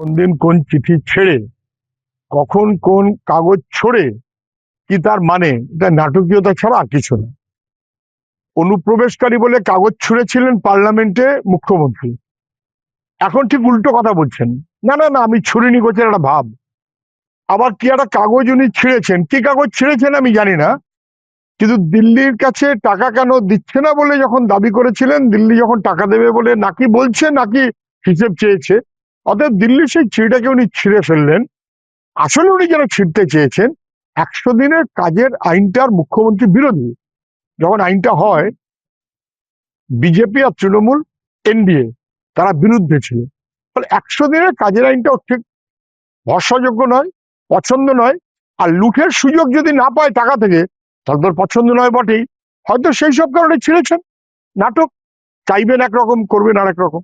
কোন দিন কোন চিঠি ছেড়ে, কখন কোন কাগজ ছড়ে, কি তার মানে? এটা নাটকীয়তা ছাড়া আর কিছু না। অনুপ্রবেশকারী বলে কাগজ ছুঁড়েছিলেন পার্লামেন্টে মুখ্যমন্ত্রী। এখন ঠিক উল্টো কথা বলছেন। না না না, আমি ছুরিনি করছেন একটা ভাব। আবার কি একটা কাগজ উনি ছিঁড়েছেন? কি কাগজ ছিঁড়েছেন আমি জানি না। কিন্তু দিল্লির কাছে টাকা কেন দিচ্ছে না বলে যখন দাবি করেছিলেন, দিল্লি যখন টাকা দেবে বলে নাকি বলছে, নাকি হিসেব চেয়েছে অতএব দিল্লির সেই চিঠিটাকে উনি ছিঁড়ে ফেললেন। আসলে উনি যেন ছিঁড়তে চেয়েছেন, একশো দিনের কাজের আইনটার মুখ্যমন্ত্রী বিরোধী। যখন আইনটা হয়, বিজেপি আর তৃণমূল এনডিএ তারা বিরুদ্ধে ছিল। ফলে একশো দিনের কাজের আইনটাও ঠিক ভরসাযোগ্য নয়, পছন্দ নয়। আর লুঠের সুযোগ যদি না পায় টাকা থেকে, তাহলে তোর পছন্দ নয় বটেই। হয়তো সেই সব কারণে ছিঁড়েছেন। নাটক, চাইবেন একরকম, করবেন আর রকম।